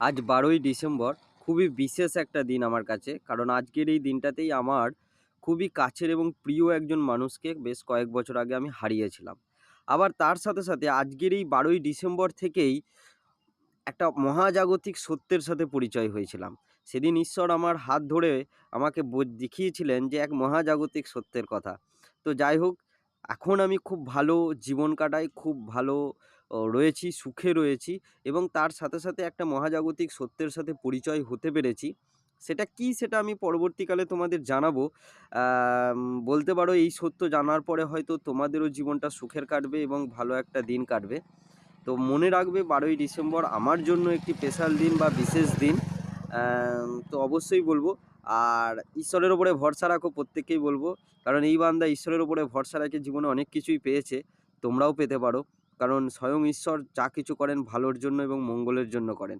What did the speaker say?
আজ বারোই ডিসেম্বর খুবই বিশেষ একটা দিন আমার কাছে। কারণ আজকের এই দিনটাতেই আমার খুবই কাছের এবং প্রিয় একজন মানুষকে বেশ কয়েক বছর আগে আমি হারিয়েছিলাম। আবার তার সাথে সাথে আজকের এই বারোই ডিসেম্বর থেকেই একটা মহাজাগতিক সত্যের সাথে পরিচয় হয়েছিলাম। সেদিন ঈশ্বর আমার হাত ধরে আমাকে দেখিয়েছিলেন যে এক মহাজাগতিক সত্যের কথা। তো যাই হোক, এখন আমি খুব ভালো জীবন কাটাই, খুব ভালো রয়েছি, সুখে রয়েছি এবং তার সাথে সাথে একটা মহাজাগতিক সত্যের সাথে পরিচয় হতে পেরেছি। সেটা কি সেটা আমি পরবর্তীকালে তোমাদের জানাব। বলতে পারো এই সত্য জানার পরে হয়তো তোমাদেরও জীবনটা সুখের কাটবে এবং ভালো একটা দিন কাটবে। তো মনে রাখবে বারোই ডিসেম্বর আমার জন্য একটি স্পেশাল দিন বা বিশেষ দিন। তো অবশ্যই বলব। আর ঈশ্বরের ওপরে ভরসা রাখো, প্রত্যেককেই বলব। কারণ এই বান্দা ঈশ্বরের ওপরে ভরসা রাখে জীবনে অনেক কিছুই পেয়েছে। তোমরাও পেতে পারো। কারণ স্বয়ং ঈশ্বর যা কিছু করেন ভালোর জন্য এবং মঙ্গলের জন্য করেন।